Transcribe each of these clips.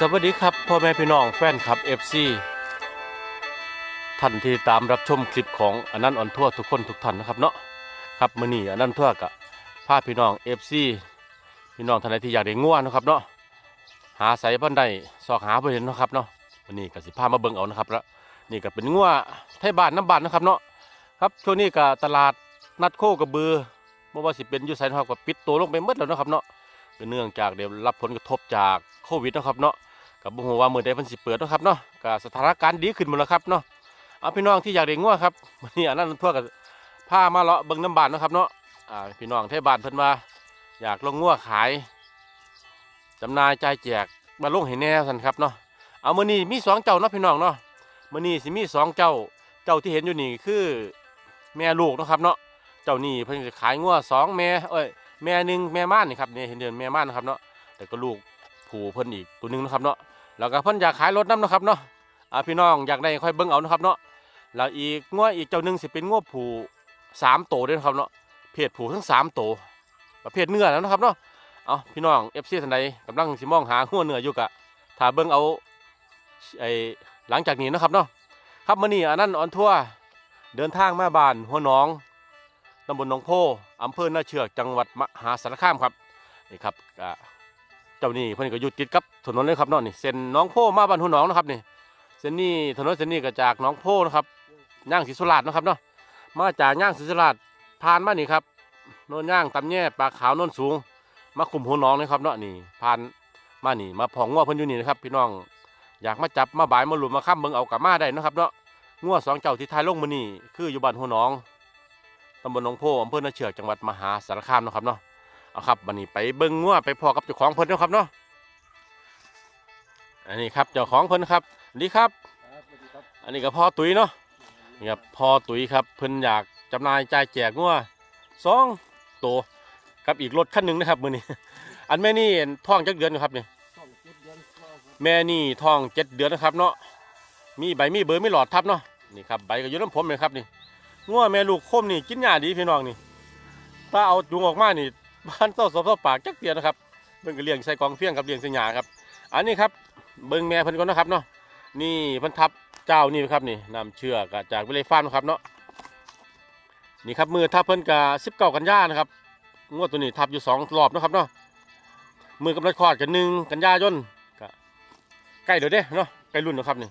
สวัสดีครับพ่อแม่พี่น้องแฟนคลับ FC ท่านที่ตามรับชมคลิปของอนันต์ออนทั่วทุกคนทุกท่านนะครับเนาะครับมื้อนี้อนันต์ทั่วกับพาพี่น้อง FC พี่น้องท่านใดที่อยากได้งัวนนะครับเนาะหาใส่บ้านใดซอกหาบ่เห็นนะครับเนาะวันนี้ก็สิพามาเบิ่งเอานะครับแล้วนี่ก็เป็นงัวไทยบ้านน้ำบ้านนะครับเนาะครับช่วงนี้ก็ตลาดนัดโคกระบือบ่ว่าสิเป็นอยู่ไสนะครับก็ปิดตัวลงไปหมดแล้วนะครับเนาะก็เนื่องจากเดี๋ยวรับผลกระทบจากโควิดนะครับเนาะ กับบุหัวามือใดพิ่นสิเปิดนะครับเนาะก็สถานการณ์ดีขึ้นหมดแล้วครับเนาะเอาพี่น้องที่อยากเลี้ยงงัวครับวันนี้อันนั้นทั่วกับพามาเลาะเบิ่งน้ำบานนะครับเนาะอ่าพี่น้องเทศบานเพิ่นว่าอยากลงงัวขายจำนายจ่ายแจกมาลงให้แน่สันครับเนาะเอามื้อนี้มีสองเจ้าเนาะพี่น้องเนาะมื้อนี้สิมีสองเจ้าเจ้าที่เห็นอยู่นี่คือแม่ลูกนะครับเนาะเจ้านี่เพิ่นจะขายงัวสองแม่เอ้ยแม่หนึ่งแม่ม่านนี่ครับเนี่ยเห็นเดินแม่ม่านนะครับเนาะแต่ก็ลูกผูเพิ่นอีกตัวหนึงนะครับเนาะ แล้วก็เพิ่นอยากขายรถน้ำนะครับเนาะอ่าพี่น้องอยากได้ค่อยเบิ่งเอานะครับเนาะแล้วอีกง้วอีกเจ้าหนึ่งสิเป็นง้วผูสามโตวด้วยนะครับเนาะเพศผูทั้งสามโตวประเภทเนื้อแล้วนะครับเนาะเอาพี่น้องเอฟซีทนใดกำลังสิมองหาง้วเนื้ออยู่กะถ้าเบิ่งเอาไอหลังจากนี้นะครับเนาะครับมื้อนี้อันนั้นออนทัวเดินทางมาบ้านหัวหนองตำบลหนองโพอำเภอนาเชือกจังหวัดมหาสารคามครับนี่ครับ เจ้านี่เพิ่นก็อยู่ติดกับถนนเลยครับเนาะนี่เส้นน้องโพมาบ้านหัวหนองนะครับนี่เส้นนี้ถนนเส้นนี้ก็จากน้องโพนะครับย่างศรีสุราษฎร์นะครับเนาะมาจากย่างศรีสุราษฎร์ผ่านมานี่ครับโน่นย่างตำแย่ปลาขาวโน่นสูง มาคุมหัวหนองนะครับเนาะนี่ผ่านมานี่มาผ่องงัวเพิ่นอยู่นี่นะครับพี่น้องอยากมาจับมาบ่ายมาหลุมมาค้ำเบิ่งเอากลับมาได้นะครับเนาะงัวสองเจ้าที่ทายลงมื้อนี้คืออยู่บ้านหัวหนองตำบลหนองโพอำเภอนาเชือกจังหวัดมหาสารคามนะครับเนาะ เอาครับวันนี้ไปเบิ้งงัวไปพอกับเจ้าของเพิ่นเนาะครับเนาะอันนี้ครับเจ้าของเพิ่นครับสวัสดีครับ อันนี้ก็พ่อตุ๋ยเนาะนี่ครับพ่อตุ๋ยครับเพิ่นอยากจำหน่ายจ่ายแจกงัวสองตัวกับอีกรถคันหนึ่งนะครับมือนี้ อันแม่นี่ท้องจักเดือนอยู่ครับนี่แม่นี่ท้องเจ็ดเดือนนะครับเนาะมีใบมีเบอร์มีหลอดทับเนาะนี่ครับใบก็อยู่น้ำผมเลยครับนี่งัวแม่ลูกคมนี่กินหญ้าดีพี่น้องนี่ถ้าเอาจุงออกมานี่ บ้านเต้าสอบเต้าปากจักเตียนะครับเบิ่งก็เลี้ยงใส่กองเฟี้ยงกับเลี้ยงใส่หญ้าครับ อันนี้ครับเบิ่งแม่เพิ่นก่อนนะครับเนาะนี่พิ่นทับเจ้านี่ครับนี่นำเชือกจากวิเลยฟาร์มนะครับเนาะนี่ครับมือทับเพิ่นกะสิบเก้ากันยานะครับงวดตัวนี้ทับอยู่สองรอบนะครับเนาะมือกำลังคลอดกันหนึ่งกันยายนก็ใกล้เดี๋ยวเด้เนาะใกล้รุ่นนะครับนี่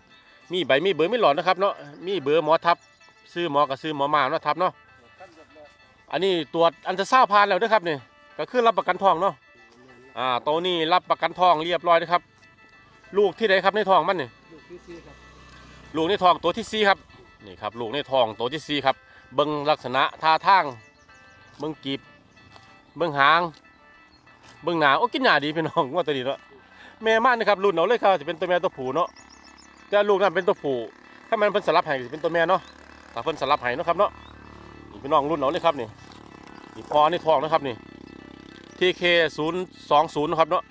มีใบมีเบอร์มีหลอดนะครับเนาะมีเบอร์หมอทับซื้อหมอกับซื้อหมอมาเนาะทับเนาะอันนี้ตรวจอันจะทราบผ่านแล้วนะครับนี่ ก็คือรับประกันทองเนาะอ่าตัวนี้รับประกันทองเรียบร้อยนะครับ ลูกที่ไหนครับในทองมันนี่ลูกที่สี่ครับลูกในทองตัวที่สี่ครับนี่ครับลูกในทองตัวที่สี่ครับ เบิ้งลักษณะท่าทาง เบิ้งกีบ เบิ้งหาง เบิ้งหนาโอ้กินหนาดีพี่น้องว่าตัวนี้เนาะแม่ม่านนะครับรุ่นเอาเลยครับจะเป็นตัวแม่ตัวผู้เนาะแต่ลูกนั้นเป็นตัวผู้ถ้ามันเป็นสลับไห้ก็จะเป็นตัวแม่เนาะถ้าเพิ่นสลับไห้เนาะครับเนาะนี่พี่น้องรุ่นเอาเลยครับนี่นี่พอนี่ทองนะครับนี่ TK ศูนย์สองศูนย์นะครับเนาะ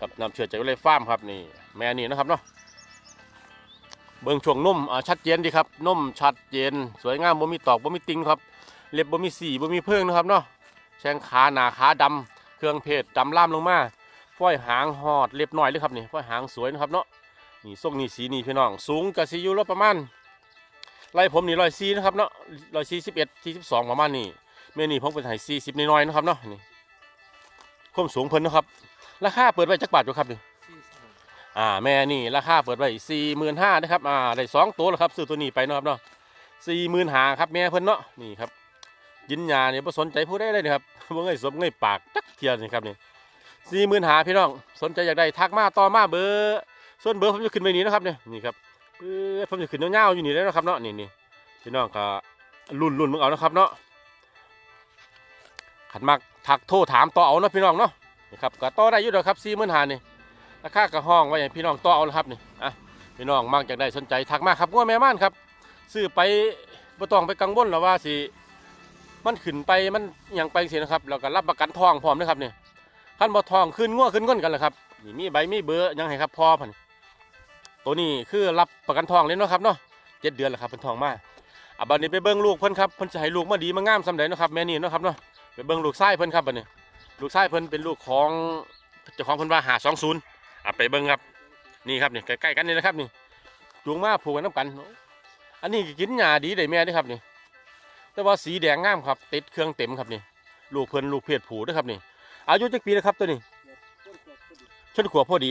ครับนำเชือกจากวิเลยฟาร์มครับนี่แม่นี่นะครับเนาะเบิ่งช่วงนุ่มชัดเจนดีครับนุ่มชัดเจน สวยงามบ่มีตอกบ่มีติงครับเล็บบ่มีสีบ่มีเพิ่งนะครับเนาะแข้งขาหนาขาดำเครื่องเพศดำล่ามลงมาฝ้อยหางหอดเล็บหน้อยเลยครับนี่ฝ้อยหางสวยนะครับเนาะนี่ทรงนี่สีนี่พี่น้อง สูงกับสีอยู่แล้วประมาณไล่ผมนี่ร้อยสี่นะครับเนาะร้อยสี่สิบเอ็ดสี่สิบสองประมาณนี้เมนี่ผมเป็นไห้สี่สิบน้อยๆนะครับเนาะนี่ ความสูงเพิ่นนะครับ ราคาเปิดไว้จักบาทอยู่ครับนี่อ่าแม่นี่ราคาเปิดไว้สี่หมื่นห้านะครับอ่าได้สองตัวแล้วครับซื้อตัวนี้ไปเนาะครับเนาะสี่หมื่นหาครับแม่เพิ่นเนาะนี่ครับยินยาเนี่ยบ่สนใจผู้ใดเลยนะครับบ่เงยสมเงยปากจักเทียนี่ครับนี่สี่หมื่นหาพี่น้องสนใจอยากได้ทักมาต่อมาเบอร์ส่วนเบอร์ผมจะขึ้นไว้นี้นะครับเนี่ยนี่ครับเออผมจะขึ้นเงาๆอยู่นี่แล้วนะครับเนาะนี่นี่พี่น้องก็รุ่นรุ่นมึงเอานะครับเนาะขันมัก ถักโทรถามต่อเอาเนาะพี่น้องเนาะนี่ครับก็ต่อได้อยู่เด้อครับสี่หมื่นหานี่ราคากระห้องไว้ให้พี่น้องต่อเอาครับนี่อะพี่น้องมักจากได้สนใจทักมาครับง้วแม่ม่านครับซื้อไปบ่ต้องไปกังวลหรอกว่าสิมันขึ้นไปมันยังไปสินะครับแล้วก็รับประกันทองพร้อมนะครับนี่ขั้นบ่ทองขึ้นง้วขึ้นก้นกันเลยครับนี่มีใบมีเบอร์ยังให้ครับพอพันตัวนี้คือรับประกันทองเลยเนาะครับเนาะเจ็ดเดือนแล้วครับเป็นทองมากอะบัดนี้ไปเบิ้งลูกเพิ่นครับเพิ่นจะให้ลูกมาดีมางามสำเร็จนาะครับแม่นี่เนาะครับเนาะ ไปเบิ้งลูกไส้เพิ่นครับบัดนี้ลูกไส้เพิ่นเป็นลูกของเจ้าของเพิ่นว่าหาสองศูนย์อะไปเบิ้งครับนี่ครับนี่ใกล้ๆกันนี่นะครับนี่จูงมาผูกกันน้ำกัน อันนี้กินหญ้าดีได้แม่ด้อครับนี่ แต่ว่าสีแดงงามครับ ติดเครื่องเต็มครับนี่ลูกเพิ่นลูกเพศผูด้วยครับนี่ อายุจักปีแล้วครับตัวนี้ชนขวบพอดี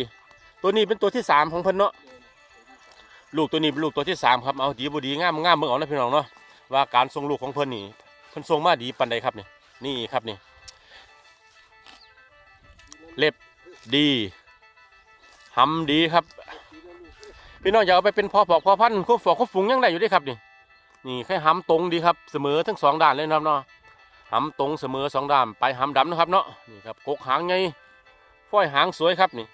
ตัวนี้เป็นตัวที่สามของเพิ่นเนาะลูกตัวนี้เป็นลูกตัวที่สามครับเอาดีบ่ดีงามงามเบิ่งเอานะพี่น้องเนาะว่าการส่งลูกของเพิ่นนี่เพิ่นส่งมาดีปานใดครับนี่ นี่ครับนี่ เล็บดีหำดีครับ พี่น้องอยากเอาไปเป็นพอปอกพอพันธุ์ควบฝอกควบฝูงยังได้อยู่ด้ครับนี่นี่แค่หำตรงดีครับเสมอทั้งสองด้านเลยนะครับเนาะหำตรงเสมอสองด้านไปหำดำนะครับเนาะนี่ครับกกหางไงฝ้อยหางสวยครับนี่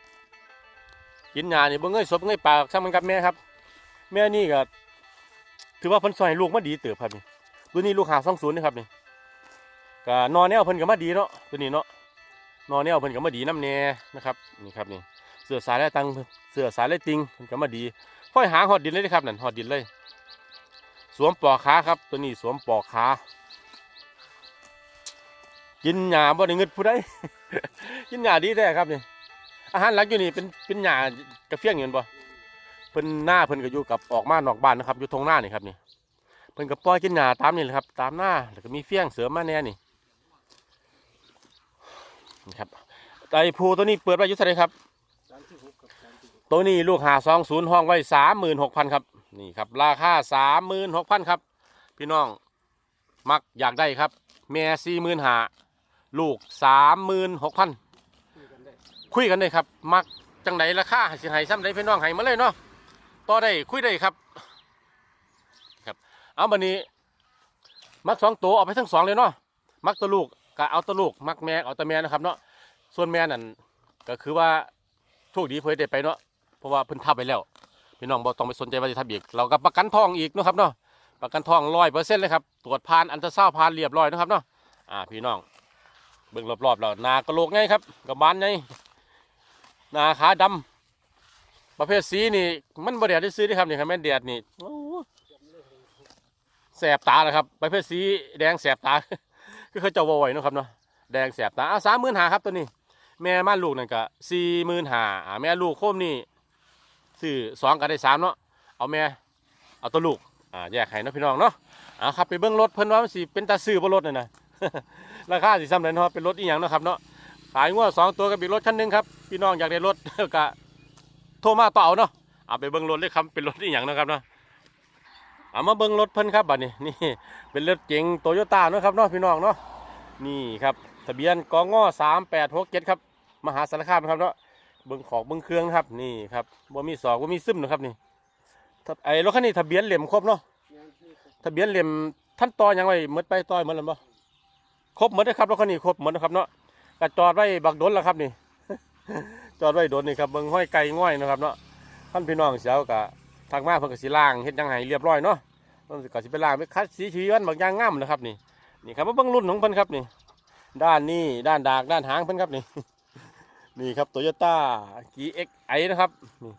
กินหญ้านี่เบิ่งเงยศพเงยปากช่างมันกับแม่ครับ แม่นี่ก็ถือว่าเพิ่นซอยลูกมาดีเติบครับนี่ตัวนี้ลูกหาสองศูนย์นี่ครับนี่ ก็นอนแนวเพิ่นก็มาดีเนาะตัวนี้เนาะนอนแนวเพิ่นก็มาดีน้ำแน่นะครับนี่ครับนี่เสือสายแลตังเสือสายแลติงเพิ่นก็มาดีค่อยหางหอดดินเลยนะครับนั่นหอดดินเลย สวมปอกขาครับ ตัวนี้สวมปอกขากินหญ้าบ่ได้เงินผู้ใดกินหญ้าดีแท้ครับนี่อาหารหลักอยู่นี่เป็นเป็นหญ้ากระเฟี้ยงเงินบ่เพิ่นหน้าเพิ่นก็อยู่กับออกมานอกบ้านนะครับอยู่ทงหน้านี่ครับนี่เพิ่นก็ปล่อยกินหญ้าตามนี่แหละครับ ตามหน้าแล้วก็มีเฟี้ยงเสริมมาแน่นี่นี่ ครับไอ้ภูตัวนี้เปิดไว้อยู่เท่าไหครับ ตัวนี้ลูกหาสองศูนย์ห้องไว้สามหมื่นหกพันครับ นี่ครับ ราคาสามหมื่นหกพันครับ พี่น้องมักอยากได้ครับ แม่สี่หมื่นหาลูกสามหมื่นหกพันคุยกันได้ครับ มักจังไดราคาสิให้ซ้ำไดพี่น้องให้มาเลยเนาะต่อได้คุยได้ครับ ครับ เอาบันนี้ มักสองตัวเอาไปทั้งสองเลยเนาะมักตัวลูก ก็เอาตัวลูกมักแม่เอาตัวแม่นะครับเนาะส่วนแม่นั่นก็คือว่าโชคดีเพื่อได้ไปเนาะเพราะว่าเพิ่นทับไปแล้วพี่น้องบ่ต้องไปสนใจว่าจะทับอีกเราก็ประกันทองอีกนะครับเนาะประกันทองร้อยเปอร์เซ็นต์เลยครับตรวจผ่านอันตราซาวผ่านเรียบร้อยนะครับเนาะอ่าพี่น้องเบิ่งรอบๆแล้วหนากระโหลกไงครับกระบาลไงหนาขาดำประเภทสีนี่ มันบ่แดดได้ซื้อได้ครับนี่ครับแม่นแดดนี่โอ้แสบตาเลยครับ ประเภทสีแดงแสบตา คือเขาเจะวอยนะครับเนาะแดงแสบตาอะสามหมื่นหาครับตัวนี้ แม่ม่านลูกนั่นก็สี่หมื่นหาแม่ลูกโคมนี่ซื้อสองก็ได้สามเนาะเอาแม่เอาตัวลูกอ่าแยกให้นะพี่น้องเนาะเอาครับไปเบิ้องรถเพิ่นว่ามันสิเป็นตาซื้อบ่รถน่ะนะราคาสิซ้ำเลยเนาะเป็นรถอีหยังเนาะครับเนาะขายงวดสองตัวกับอีกรถคันหนึงครับพี่น้องอยากได้รถก็โทรมาต่อเอาเนาะเอาไปเบิ้องรถเลยครับเป็นรถอีหยังนะครับเนาะ เอามาเบิ้งรถเพิ่นครับบัดนี้นี่เป็นรถเก๋งโตโยต้าเนาะครับเนาะพี่น้องเนาะนี่ครับทะเบียนกงสามแปดหกเจ็ดครับมหาสารคามครับเนาะเบิ้งของเบิ้งเครื่องครับนี่ครับบ่มีสอกบ่มีซึมนะครับนี่ไอ้รถคันนี้ทะเบียนเหลี่ยมครบเนาะทะเบียนเหลี่ยมท่านต่อยังไงหมดไปต่อยหมดแล้วบ่ครบหมดนะครับรถคันนี้ครบหมดนะครับเนาะก็จอดไว้บักดนแล้วครับนี่จอดไว้โดนนี่ครับเบิ่งห้อยไก่ง่อยนะครับเนาะท่านพี่น้องเสียวกะ ทางมาเพิ่นก็สิล้างเฮ็ดจังไห้เรียบร้อยเนาะเพิ่นก็สิไปล้างไปคัดสีชีวันบางอย่างงามนะครับนี่นี่ครับมาเบิ่งรุ่นของเพิ่นครับนี่ ด้านนี้ด้านดากด้านหางเพิ่นครับนี่นี่ครับโตโยต้า GXI นะครับนี่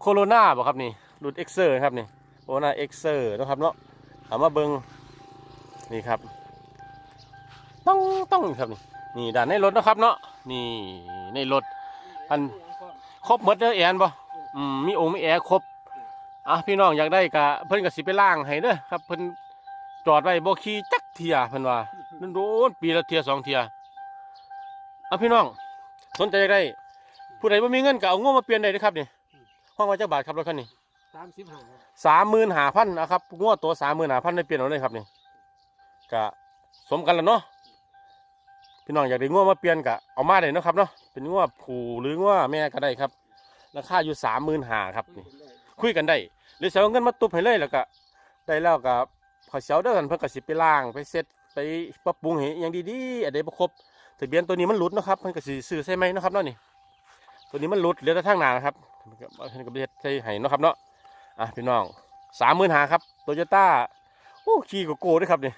โคโรนาบ่ครับนี่รุ่น X เซอร์ครับนี่โคโรนา X เซอร์นะครับเนาะเอามาเบิ่งนี่ครับต้องต้องครับนี่นี่ด้านในรถนะครับเนาะนี่ในรถอันครบหมดเด้อแอนบ่ อืมมีองค์มีแอร์ครบอะพี่น้องอยากได้กะเพิ่นก็สิไปล่างให้เด้อครับเพิ่นจอดไว้บ่ขี่จักเที่ยเพิ่นว่านั่นโดนปีละเที่ยสองเที่ยอะพี่น้อง สนใจอยากได้ ผู้ใดบ่มีเงินก็เอางบมาเปลี่ยนได้เด้อครับนี่ห้องว่าจักบาทครับรถคันนี้สามสิบห้าสามหมื่นห้าพันนะครับงวดตัวสามหมื่นห้าพันได้เปลี่ยนเอาเลยครับนี่ก็สมกันแล้วเนาะพี่น้องอยากได้ง้วมาเปลี่ยนกะเอามาได้เนาะครับเนาะเป็นง้วผูหรือง้วแม่ก็ได้ครับ ราคาอยู่สามหมื่นหาครับนี่คุยกันได้หรือเสียเงินมาตุบให้เลยแล้วก็ได้แล้วก็ขอเสียวด้อกันเพื่อกสิไปล่างไปเซ็ตไปปรับปรุงให้อย่างดีๆอันใดประครบทะเบียนตัวนี้มันหลุดนะครับมันก็สิซื้อใช่ไหมนะครับเนาะนี่ตัวนี้มันหลุดเหลือแต่ทางหนานะครับมันก็เพิ่นก็ไปเฮ็ดใส่ให้เนาะครับเนาะอะพี่น้องสามหมื่นหาครับโตโยต้าโอ้ขี่โกโก้ด้วยครับนี่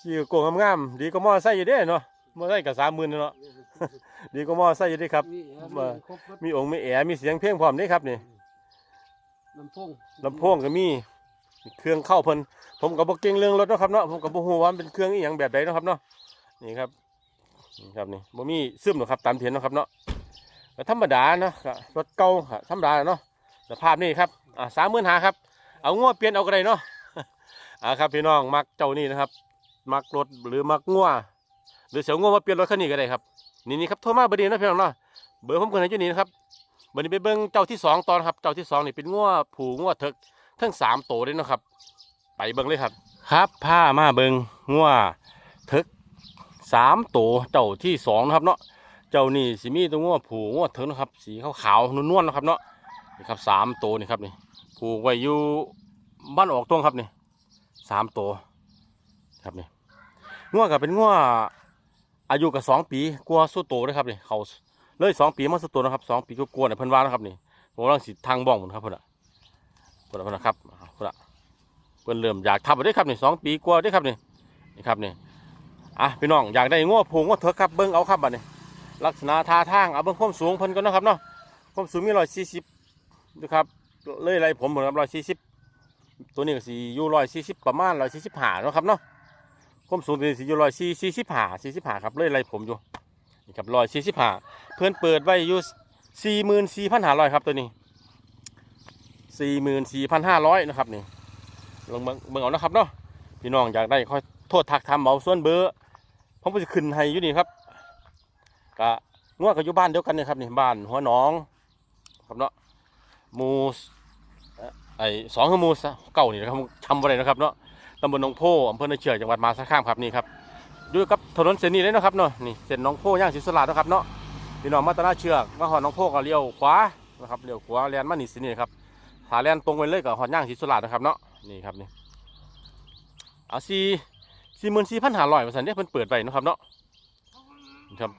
ขี่โกโก้งามๆดีก็มอไซค์อยู่เด้เนาะมอไซค์กับสามหมื่นเนาะ ดีก็มอไซค์อยู่เดีครับ มีแอร์มามีครบหมดมีองค์มีแอร์มีเสียงเพลงพร้อมเด้ครับนี่ลำโพงลำโพงก็มีเครื่องเข้าเพิ่นผมกับบ่เก่งเรื่องรถเนาะครับเนาะผมกับบ่ฮู้ว่ามันเป็นเครื่องอีหยังแบบใดเนาะครับเนาะนี่ครับนี่ครับนี่บ่มีซึมหรอกครับตามที่เห็นเนาะครับเนาะก็ธรรมดาเนาะก็รถเก่าก็ธรรมดาเนาะสภาพนี่ครับอ่าสามหมื่นหาครับ เอางัวเปลี่ยนเอาก็ได้เนาะ อ่าครับพี่น้องมักเจ้านี่นะครับ มักรถหรือมักงัวหรือเสียวงัวมาเปลี่ยนรถคันนี้ก็ได้ครับ นี่นี่ครับโทรมาเบอร์นี้นะพี่น้องเนาะเบอร์ผมคนไหนอยู่นี่นะครับเบอร์นี้ไปเบิ้งเจ้าที่สองตอนครับเจ้าที่สองนี่เป็นงัวผูงัวเถิกทั้งสามโตวเลยนะครับ ไปเบิ้งเลยครับ ครับผ้ามาเบิ้งงัวเถิกสามโตวเจ้าที่สองนะครับเนาะเจ้านี่สิมีตัวงัวผูงัวเถิกนะครับ สีขาวๆนวลๆนะครับเนาะนี่ครับสามโตวนี่ครับนี่ผูกไว้อยู่บ้านออกตรงครับนี่สามโตวครับนี่งัวกับเป็นงัว อายุกับสองปีกลัวสู้โตเลยครับนี่เขาเลยสองปีมาสู้โตนะครับสองปีก็กลัวเนี่ยเพิ่นว่านะครับนี่ผมกำลังสิทางบ้องหมดครับเพิ่นอะเพิ่นอะเพิ่นนะครับเพิ่นอะเพิ่นเริ่มอยากทับได้ครับนี่สองปีกว่าได้ครับนี่นี่ครับนี่อะพี่น้องอยากได้ง้อผงง้อเถอะครับเบิ้งเอาครับบัดนี้ลักษณะท่าทางเอาเบิ้งความสูงเพิ่นก็นะครับเนาะความสูงมีร้อยสี่สิบนะครับเลยไรผมเหมือนกับร้อยสี่สิบตัวนี้ก็สี่อยู่ร้อยสี่สิบประมาณร้อยสี่สิบห้าเนาะครับเนาะ ความสูงตัวนี้สี่อยู่ร้อยสี่สี่สิบห้าสี่สิบห้าครับเลยไรผมอยู่นี่ครับร้อยสี่สิบห้าเพื่อนเปิดไว้อยู่สี่หมื่นสี่พันห้าร้อยครับตัวนี้สี่หมื่นสี่พันห้าร้อยนะครับนี่ลองเบิ่งเบิ่งเอานะครับเนาะพี่น้องอยากได้ค่อยโทษทักทำเอาส่วนเบอร์ผมก็จะขึ้นให้อยู่นี่ครับกะงัวกับอยู่บ้านเดียวกันนี่ครับนี่บ้านหัวหนองครับเนาะมูสไอสองคือมูสเก่านี่นะครับทำอะไรนะครับเนาะ ตำบลหนองโพอำเภอนาเชือกจังหวัดมหาสารคามครับนี่ครับอยู่กับถนนเส้นนี้เลยนะครับเนาะนี่เส้นหนองโพย่างศรีสลาดนะครับเนาะพี่น้องมาตราเชือกมาหอดหนองโพก็เลี้ยวขวานะครับเลี้ยวขวาเลียนมานี่สินี่ครับถ้าแลนตรงไปเลยกับหอดย่างศรีสุราษฎร์นะครับเนาะนี่ครับนี่เอาสี่สี่หมื่นสี่พันห้าร้อยเปอร์เซ็นต์เนี่ยเพิ่นเปิดไปนะครับเนาะนี่ครับ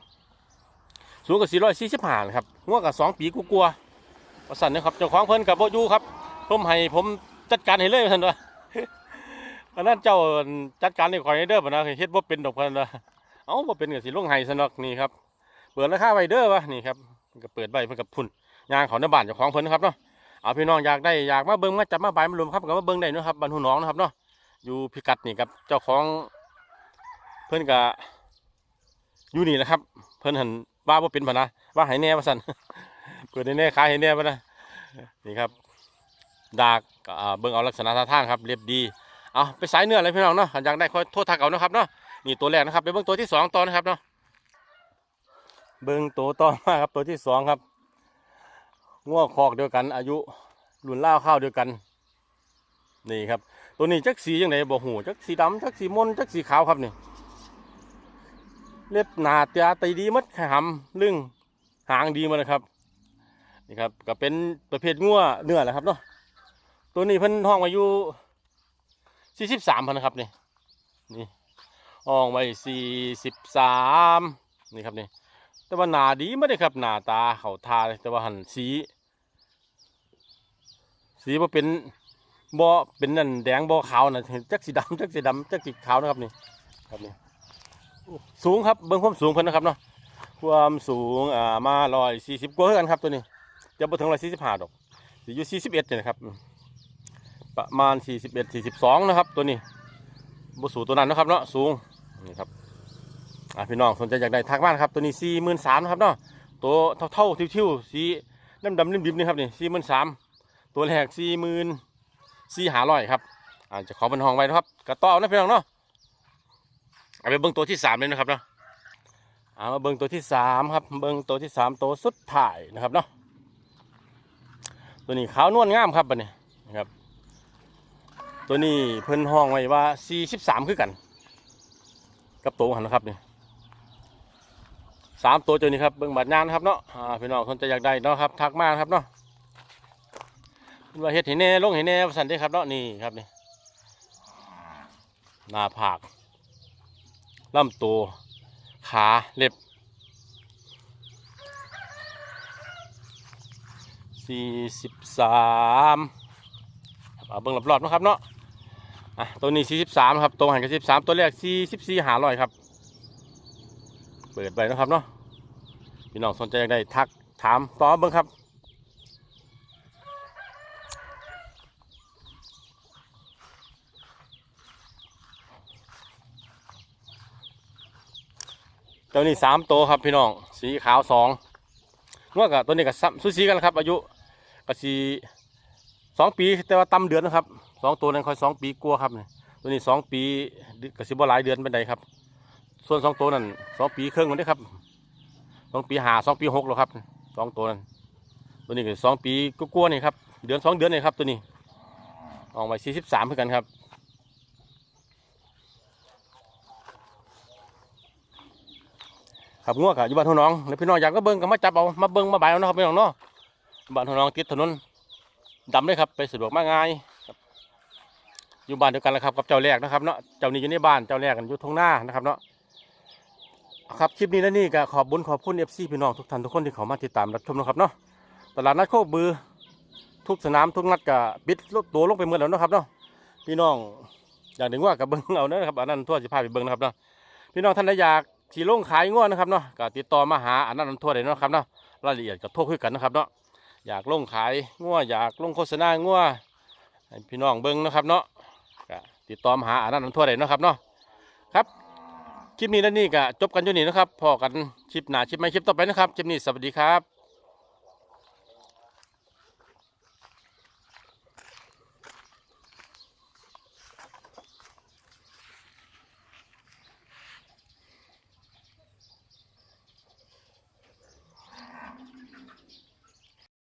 สูงกับสี่ร้อยสี่สิบห้าครับงวกับสองปีกูกลัวๆประสันนะครับเจ้าของเพิ่นกับโบยูครับผมให้ผมจัดการให้เลยท่าซั่นว่า อันนั้นเจ้าจัดการให้คอยเด้อปะนะเฮ็ดบ่เป็นดอกเพิ่นว่าเอ้าบ่เป็นก็สิลงให้ซะนอกนี่ครับ เปิดราคาไว้เด้อวะนี่ครับเพิ่นก็เปิดไว้เพิ่นกับพุ่นยางเขาในบ้านเจ้าของเพิ่นนะครับเนาะเอาพี่น้องอยากได้อยากมาเบิ้งมาจับมาบายมารวมครับกับมาเบิ้งได้นะครับบรรทุน้องนะครับเนาะอยู่พิกัดนี่ครับเจ้าของเพื่อนกะอยู่นี่นะครับ เพื่นหันว่าว่าเป็นพนะว่าหายแน่ว่าสันเปิดให้แน่ขายให้แน่ปะนะนี่ครับดากเบิ้งเอาลักษณะท่าทางครับเรียบดี เอาไปสายเนื้อเลยพี่น้องเนาะอยากได้คอยโทษทักเอานะครับเนาะนี่ตัวแรกนะครับไปเบิ้งตัวที่สองต่อนะครับเนาะเบิ้งตัวต่อมาครับตัวที่สองครับง้อคอกเดียวกัน อายุรุ่นเล่าข้าวเดียวกัน นี่ครับ ตัวนี้จักสียังไงบ่หูจักสีดำจักสีมนจักสีขาวครับนี่เล็บหนาตาตีดีมัดขำลึงหางดีมาเลยครับนี่ครับก็เป็นประเภทงัวเนื้อแหละครับเนาะตัวนี้เพิ่นห้องอายุ สี่สิบสามพันนะครับนี่นี่ห้องไว้สี่สิบสามนี่ครับนี่แต่ว่าหนาดีไม่ได้ครับหน้าตาเขาทาเลยแต่ว่าหันสี สีบ่าเป็นบ่เป็นนั่นแดงบ่ขาวนะจักสีดำจักสีดำจักสีขาวนะครับนี่ครับนี่สูงครับเบิ้งความสูงเพิ่นนะครับเนาะความสูงอ่ามาร้อยสี่สิบกว่าเท่ากันครับตัวนี้จะบ่ถึงร้อยสี่สิบห้าดอกอยู่สี่สิบเอ็ดเนี่ยนะครับ ประมาณสี่สิบเอ็ดสี่สิบสองนะครับ ตัวนี้บ่สูตัวนั้นนะครับเนาะสูงนี่ครับพี่น้องสนใจอยากได้ทักบ้านครับตัวนี้สี่หมื่นสามนะครับเนาะตัวเท่าเท่าๆทิวๆสีดำดำๆริมๆนี่ครับนี่สี่หมื่นสามตัวแรกสี่หมื่นสี่หาร้อยครับอาจจะขอเป็นห้องไว้นะครับกระต่อนะพี่น้องเนาะเอาไปเบิ้งตัวที่สามเลยนะครับเนาะเอามาเบิ้งตัวที่สามครับเบิ้งตัวที่สามตัวสุดท้ายนะครับเนาะตัวนี้ขาวนวลงามครับบัดนี้ ตัวนี้เพิ่นห้องไว้ว่าสี่สิบสามคือกัน กับตัวหันนะครับเนี่ยสามตัวเจานี้ครับเบิ่งบัตรงานครับเนาะอ่าพี่น้องสนใจอยากได้เนาะครับทักมาครับเนาะเพิ่นว่าเฮ็ดให้แน่ลงให้แน่ว่าซั่นเด้ครับเนาะนี่ครับนี่หน้าผากลำตัวขาเล็บสี่สิบสามเอาเบิ่งรอบๆนะครับเนาะ อะตัวนี้43ครับตัวหันกับ13ตัวแรก44หาร้อยครับ เปิดไปนะครับเนาะพี่น้องสนใจอยากได้ทักถามต่อเบิ้งครับตัวนี้สามตัวครับพี่น้องสีขาวสองงวกับตัวนี้กับซ้ำซูซีกันครับ อายุกสีสองปีแต่ว่าต่ำเดือนนะครับ สองตัวนั้นค่อยสองปีกลัวครับนี่ตัวนี้สองปีกสิบ่หลายเดือนเป็นไดครับ ส่วนสองตัวนั้นสองปีครึ่งมันได้ครับสองปีหาสองปีหกแล้วครับสองตัวนั้น ตัวนี้ก็สองปีกลัวนี่ครับเดือนสองเดือนนี่ครับ ตัวนี้ออกไว้สี่สิบสามเพื่อกันครับครับงัวกะอยู่บ้านหัวน้องแล้วพี่น้องอยากก็เบิ้งก็มาจับเอามาเบิ้งมาบายเอาเนาะครับพี่น้องเนาะบ้านหัวน้องติดถนนดำเลยครับไปสะดวกมากง่าย อยู่บ้านเดียวกันแล้วครับกับเจ้าแรกนะครับเนาะเจ้านี้อยู่ในบ้านเจ้าแรกกันอยู่ทงหน้านะครับเนาะครับคลิปนี้และนี่ก็ขอบบุญขอบคุณเอฟซีพี่น้องทุกท่านทุกคนที่เขามาติดตามรับชมนะครับเนาะตลาดนัดโคกบือ ทุกสนามทุกนัดก็ปิดลดตัวลงไปหมดแล้วนะครับเนาะพี่น้องอย่ากถึงว่ากับเบิ้งเอาเนาะครับอันนั้นทั่วสิพาไปเบิ้งนะครับเนาะพี่น้องท่านใดอยากที่ลงขายง้อนะครับเนาะก็ติดต่อมาหาอันนั้นทั่วเลยนะครับเนาะรายละเอียดกับโทรคุยกันนะครับเนาะอยากลงขายง้ออยากลงโฆษณาง้อพี่น้องเบิ้งนะครับเนาะ ติดต่อมาหาอานนั้นทั่วเลยนะครับเนาะครับคลิปนี้และนี่ก็จบกันอยู่นี่นะครับพอกันคลิปหน้าคลิปไม่คลิปต่อไปนะครับคลิปนี้สวัสดีครับ